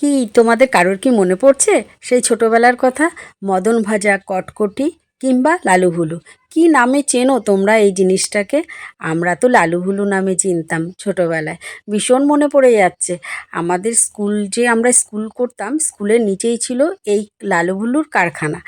কি তোমাদের কারোর কি মনে পড়ছে? সেই ছোটোবেলার কথা, মদন ভাজা, কটকটি কিংবা লালু ভুলু কী নামে চেনো তোমরা এই জিনিসটাকে? আমরা তো লালু ভুলু নামে চিনতাম ছোটোবেলায়। ভীষণ মনে পড়ে যাচ্ছে। আমাদের স্কুল যে আমরা স্কুল করতাম, স্কুলের নিচেই ছিল এই লালু ভুলুর কারখানা।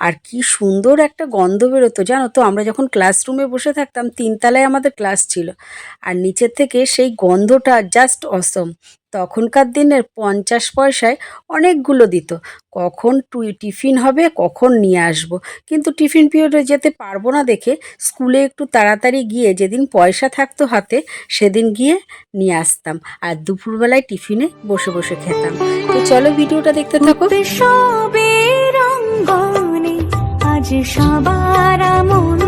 আর কি সুন্দর একটা গন্ধ বেরোতো, জানো তো? আমরা যখন ক্লাসরুমে বসে থাকতাম, তিনতলায় আমাদের ক্লাস ছিল। আর নিচের থেকে সেই গন্ধটা জাস্ট অসম তখনকার দিনের পঞ্চাশ পয়সায় অনেকগুলো দিত। কখন টিফিন হবে, কখন নিয়ে আসব। কিন্তু টিফিন পিরিয়ডে যেতে পারব না দেখে স্কুলে একটু তাড়াতাড়ি গিয়ে যেদিন পয়সা থাকতো হাতে, সেদিন গিয়ে নিয়ে আসতাম আর দুপুরবেলায় টিফিনে বসে বসে খেতাম। তো চলো ভিডিওটা দেখতে থাকো। আজ সবার আমন্ত্রণ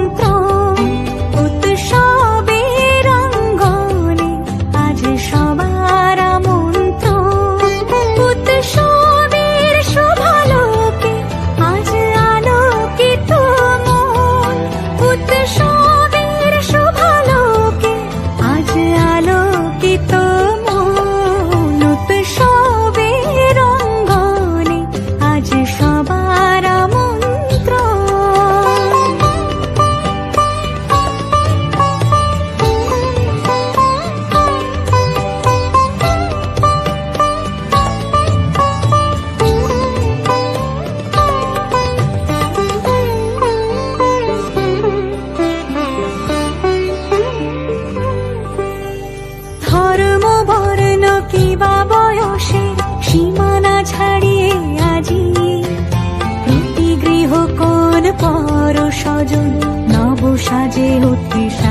陆地上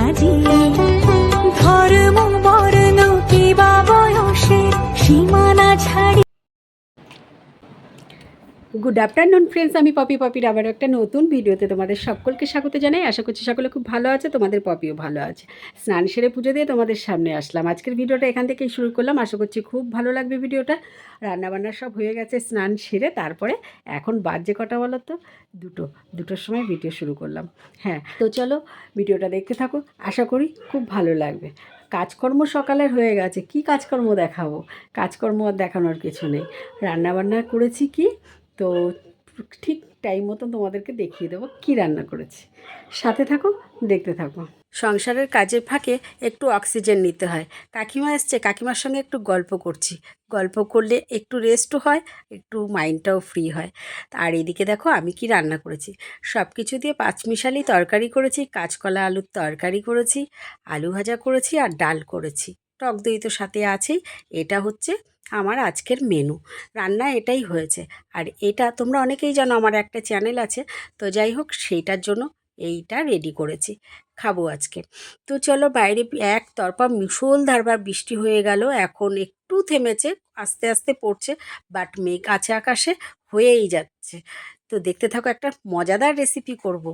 গুড আফটারনুন ফ্রেন্ডস আমি পপি, পপির আবার একটা নতুন ভিডিওতে তোমাদের সকলকে স্বাগত জানাই। আশা করছি সকলে খুব ভালো আছে, তোমাদের পপিও ভালো আছে। স্নান সেরে পুজো দিয়ে তোমাদের সামনে আসলাম। আজকের ভিডিওটা এখান থেকেই শুরু করলাম। আশা করছি খুব ভালো লাগবে ভিডিওটা। রান্নাবান্না সব হয়ে গেছে, স্নান সেরে তারপরে এখন বাজে কটা বলো তো? দুটো, দুটোর সময় ভিডিও শুরু করলাম। হ্যাঁ তো চলো ভিডিওটা দেখতে থাকো। আশা করি খুব ভালো লাগবে। কাজকর্ম সকালের হয়ে গেছে। কি কাজকর্ম দেখাবো? কাজকর্ম আর দেখানোর কিছু নেই। রান্নাবান্না করেছি কি? তো ঠিক টাইম মতো তোমাদেরকে দেখিয়ে দেবো কী রান্না করেছি। সাথে থাকো, দেখতে থাকো। সংসারের কাজের ফাঁকে একটু অক্সিজেন নিতে হয়। কাকিমা এসছে, কাকিমার সঙ্গে একটু গল্প করছি। গল্প করলে একটু রেস্টও হয়, একটু মাইন্ডটাও ফ্রি হয়। আর এদিকে দেখো, আমি কি রান্না করেছি। সব কিছু দিয়ে পাঁচমিশালি তরকারি করেছি, কাঁচকলা আলুর তরকারি করেছি, আলু ভাজা করেছি আর ডাল করেছি। টক দই তো সাথে আছেই। এটা হচ্ছে আমার আজকের মেনু রান্না এটাই হয়েছে। আর এটা তোমরা অনেকেই জানো, আমার একটা চ্যানেল আছে। তো যাই হোক, সেইটার জন্য এইটা রেডি করেছি। খাব আজকে। তো চলো বাইরে এক তরফা মুষলধারবার বৃষ্টি হয়ে গেল। এখন একটু থেমেছে, আস্তে আস্তে পড়ছে বাট মেঘ আছে আকাশে, হয়েই যাচ্ছে। তো দেখতে থাকো, একটা মজাদার রেসিপি করব।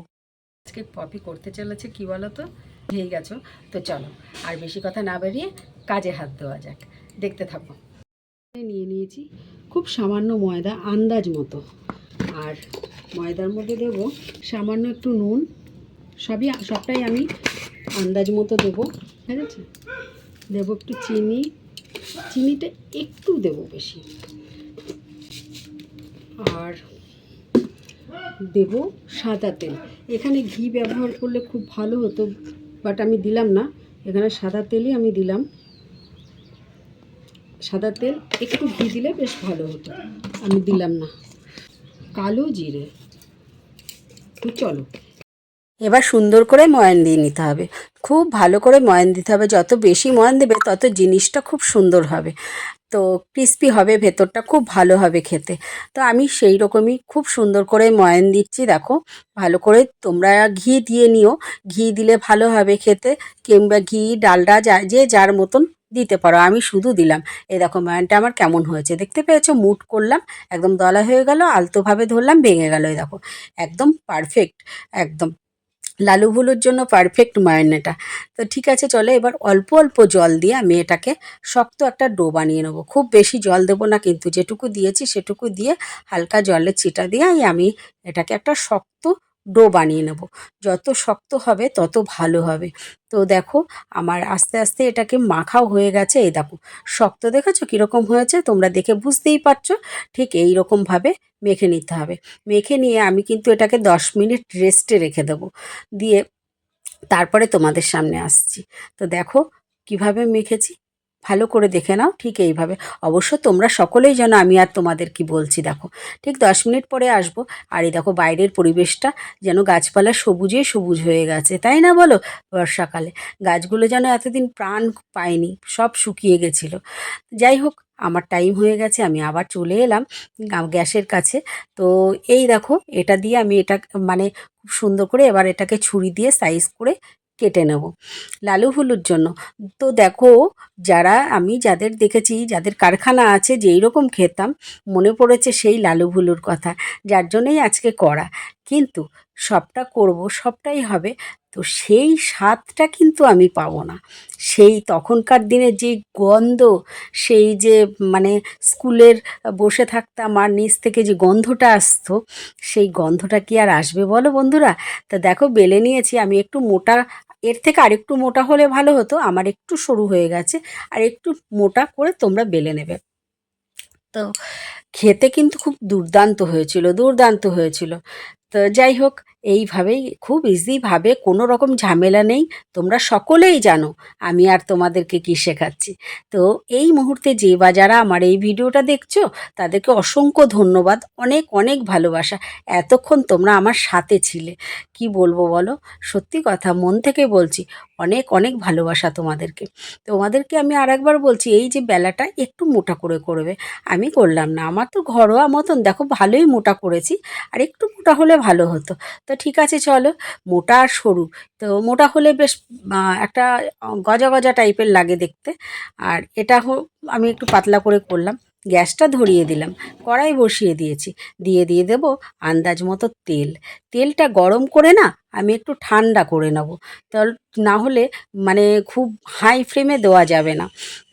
আজকে পপি করতে চলেছে, কি বলো তো ভেয়ে গেছো। তো চলো, আর বেশি কথা না বেরিয়ে কাজে হাত দেওয়া যাক। দেখতে থাকো। নিয়ে নিয়েছি খুব সামান্য ময়দা, আন্দাজ মতো। আর ময়দার মধ্যে দেব সামান্য একটু নুন। সবই সবটাই আমি আন্দাজ মতো দেবো, ঠিক আছে? দেবো একটু চিনি। চিনিটা একটু দেবো বেশি। আর দেব সাদা তেল। এখানে ঘি ব্যবহার করলে খুব ভালো হতো বাট আমি দিলাম না। এখানে সাদা তেলই আমি দিলাম। সাদা তেল, একটু ঘি দিলে বেশ ভালো হতো। আমি দিলাম না। কালো জিরে। চলো। এবার সুন্দর করে ময়ান দিয়ে নিতে হবে। খুব ভালো করে ময়ান দিতে হবে। যত বেশি ময়ান দেবে, তত জিনিসটা খুব সুন্দর হবে। তো ক্রিস্পি হবে, ভেতরটা খুব ভালো হবে খেতে। তো আমি সেই রকমই খুব সুন্দর করে ময়ান দিচ্ছি, দেখো। ভালো করে তোমরা ঘি দিয়ে নিও। ঘি দিলে ভালো হবে খেতে। কিংবা ঘি, ডালডা, যা যে যার মতন দিতে পারো, আমি শুধু দিলাম। এই দেখো ময়ানটা আমার কেমন হয়েছে, দেখতে পেয়েছ? মুট করলাম, একদম দলা হয়ে গেল, আলতোভাবে ধরলাম, ভেঙে গেল, এই দেখো। একদম পারফেক্ট একদম। লালু ভুলুর জন্য পারফেক্ট ময়ান্নাটা তো ঠিক আছে, চলে এবার অল্প অল্প জল দিয়ে আমি এটাকে শক্ত একটা ডো বানিয়ে নেব। খুব বেশি জল দেবো না, কিন্তু যেটুকু দিয়েছি সেটুকু দিয়ে হালকা জলের ছিটা দিয়ে আমি এটাকে একটা শক্ত ডো বানিয়ে নেব। যত শক্ত হবে, তত ভালো হবে। তো দেখো, আমার আস্তে আস্তে এটাকে মাখাও হয়ে গেছে। এই দেখো, শক্ত দেখেছ কীরকম হয়েছে? তোমরা দেখে বুঝতেই পারছ। ঠিক এই রকমভাবে মেখে নিতে হবে। মেখে নিয়ে আমি কিন্তু এটাকে দশ মিনিট রেস্টে রেখে দেবো। দিয়ে তারপরে তোমাদের সামনে আসছি। তো দেখো, কীভাবে মেখেছি? ভালো করে দেখে নাও, ঠিক এইভাবে। অবশ্য তোমরা সকলেই যেন আমি আর তোমাদের কি বলছি, দেখো। ঠিক দশ মিনিট পরে আসব। আর এই দেখো বাইরের পরিবেশটা যেন গাছপালা সবুজে সবুজ হয়ে গেছে, তাই না বলো? বর্ষাকালে। গাছগুলো যেন এতদিন প্রাণ পায়নি, সব শুকিয়ে গেছিল। যাই হোক, আমার টাইম হয়ে গেছে, আমি আবার চলে এলাম গ্যাসের কাছে। তো এই দেখো, এটা দিয়ে আমি এটা মানে খুব সুন্দর করে এবার এটাকে ছুরি দিয়ে সাইজ করে কেটে নেব। লালু হলুর জন্য। তো দেখো, যারা আমি যাদের দেখেছি, যাদের কারখানা আছে, যেই রকম খেতাম, মনে পড়েছে সেই লালু ভুলুর কথা, যার জন্যই আজকে করা কিন্তু সবটা করব, সবটাই হবে, তো সেই স্বাদটা কিন্তু আমি পাবো না। সেই তখনকার দিনে যে গন্ধ, সেই যে মানে স্কুলের বসে থাকতাম আর নিচ থেকে যে গন্ধটা আসতো, সেই গন্ধটা কি আর আসবে বলো বন্ধুরা? তা দেখো বেলে নিয়েছি, আমি একটু মোটা, এর থেকে আরেকটু মোটা হলে ভালো হতো, আমার একটু সরু হয়ে গেছে, আর একটু মোটা করে তোমরা বেলে নেবে। তো খেতে কিন্তু খুব দুর্দান্ত হয়েছিল দুর্দান্ত হয়েছিল। তো যাই হোক, এইভাবেই খুব ইজিভাবে কোনো রকম ঝামেলা নেই, তোমরা সকলেই জানো আমি আর তোমাদেরকে কি শেখাচ্ছি। তো এই মুহূর্তে যে বা যারা আমার এই ভিডিওটা দেখছ, তাদেরকে অসংখ্য ধন্যবাদ, অনেক অনেক ভালোবাসা। এতক্ষণ তোমরা আমার সাথে ছিলে। কি বলব বলো? সত্যি কথা, মন থেকে বলছি, অনেক অনেক ভালোবাসা তোমাদেরকে। তোমাদেরকে আমি আর একবার বলছি, এই যে বেলাটা একটু মোটা করে করবে, আমি করলাম না। আমার তো ঘরোয়া মতন, দেখো ভালোই মোটা করেছি, আর একটু মোটা হলে ভালো হতো। তো ঠিক আছে, চলো। মোটা আর সরু। তো মোটা হলে বেশ একটা গজা গজা টাইপের লাগে দেখতে। আর এটা আমি একটু পাতলা করে করলাম। গ্যাসটা ধরিয়ে দিলাম। কড়াই বসিয়ে দিয়েছি। দিয়ে দিয়ে দেবো আন্দাজ মতো তেল। তেলটা গরম করে না আমি একটু ঠান্ডা করে নেব। তাহলে না হলে মানে খুব হাই ফ্লেমে দেওয়া যাবে না।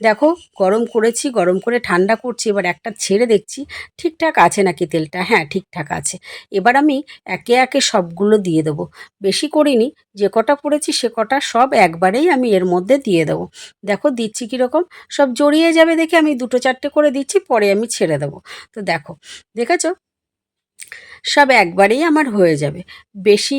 দেখো, গরম করেছি, গরম করে ঠান্ডা করছি, এবার একটা ছেড়ে দেখছি, ঠিকঠাক আছে নাকি তেলটা? হ্যাঁ ঠিকঠাক আছে। এবার আমি একে একে সবগুলো দিয়ে দেবো। বেশি করিনি, যে কটা করেছি সে কটা সব একবারেই আমি এর মধ্যে দিয়ে দেবো। দেখো, দিচ্ছি কীরকম? সব জড়িয়ে যাবে দেখে আমি দুটো চারটে করে দিচ্ছি, পরে আমি ছেড়ে দেবো। তো দেখো, দেখেছ? সব একবারেই আমার হয়ে যাবে। বেশি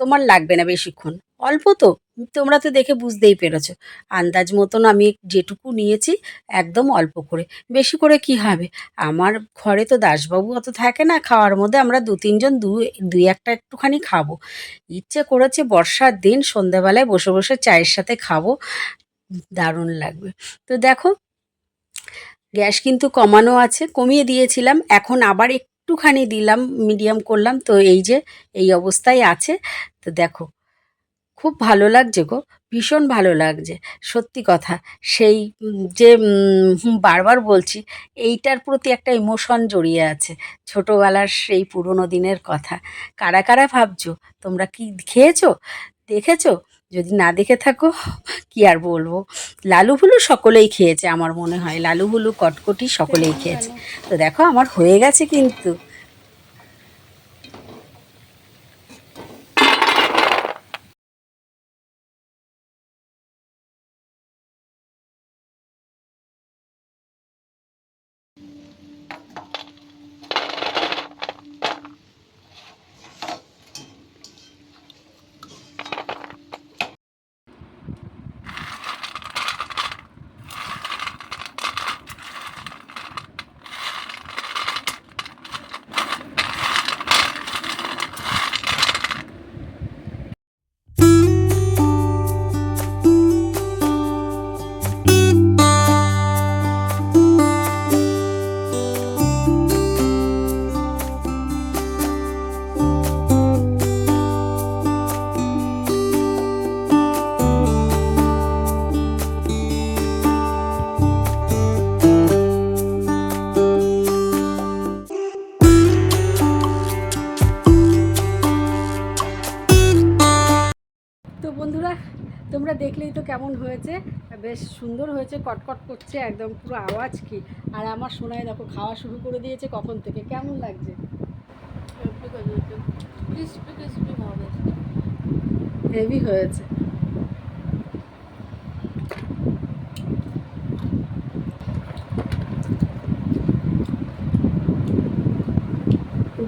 তোমার লাগবে না বেশিক্ষণ। অল্প তো, তোমরা তো দেখে বুঝতেই পেরেছ। আন্দাজ মতন আমি যেটুকু নিয়েছি, একদম অল্প করে। বেশি করে কি হবে? আমার ঘরে তো দাসবাবু অত থাকে না, খাওয়ার মধ্যে আমরা দু তিনজন দু, দুই একটা একটুখানি খাব। ইচ্ছে করেছে বর্ষার দিন সন্ধ্যাবেলায় বসে বসে চায়ের সাথে খাব। দারুণ লাগবে। তো দেখো, গ্যাস কিন্তু কমানো আছে, কমিয়ে দিয়েছিলাম। এখন আবার একটুখানি দিলাম মিডিয়াম করলাম, তো এই যে এই অবস্থায় আছে। তো দেখো, খুব ভালো লাগছে গো, ভীষণ ভালো লাগছে, সত্যি কথা। সেই যে বারবার বলছি, এইটার প্রতি একটা ইমোশন জড়িয়ে আছে, ছোটোবেলার সেই পুরনো দিনের কথা। কারা কারা ভাবছ? তোমরা কি খেয়েছো? দেখেছ? যদি না দেখে থাকো, কি আর বলব? লালু হুলু সকলেই খেয়েছে আমার মনে হয়। লালু হুলু কটকটি সকলেই খেয়েছে। তো দেখো, আমার হয়ে গেছে কিন্তু। দেখলেই তো কেমন হয়েছে। বেশ সুন্দর হয়েছে কটকট করছে একদম পুরো আওয়াজ কি। আর আমার শোনায় দেখো খাওয়া শুরু করে দিয়েছে কখন থেকে কেমন লাগছে? হেভি হয়েছে।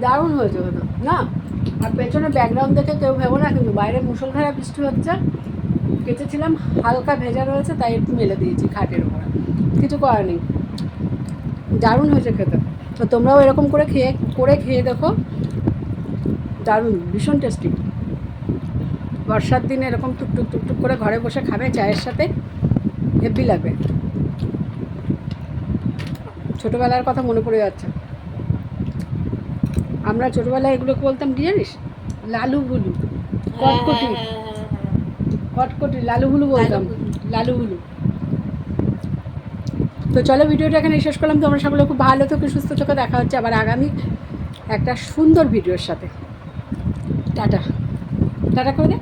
দারুণ হয়েছে না আর পেছনে ব্যাকগ্রাউন্ড দেখে কেউ ভেবো না কিন্তু বাইরে মুসলধারা বৃষ্টি হচ্ছে। কেচেছিলাম হালকা ভেজা রয়েছে তাই একটু মেলে দিয়েছি খাটের উপরে। কিছু করার নেই। দারুণ হয়েছে খেতে। তো তোমরাও এরকম করে খেয়ে করে খেয়ে দেখো। দারুণ ভীষণ টেস্টি বর্ষার দিনে এরকম টুকটুক টুকটুক করে ঘরে বসে খাবে চায়ের সাথে হেভি লাগবে। ছোটোবেলার কথা মনে পড়ে যাচ্ছে। আমরা ছোটোবেলায় এগুলোকে বলতাম কি জানিস? লালু বুলু কটকটি। কটকটি লালু হুলু বলতাম। লালু হুলু তো চলো ভিডিওটা এখানে শেষ করলাম। তোমরা সকলে খুব ভালো থেকে সুস্থ থেকে। দেখা হচ্ছে আবার আগামী একটা সুন্দর ভিডিওর সাথে। টাটা। টাটা করে দে।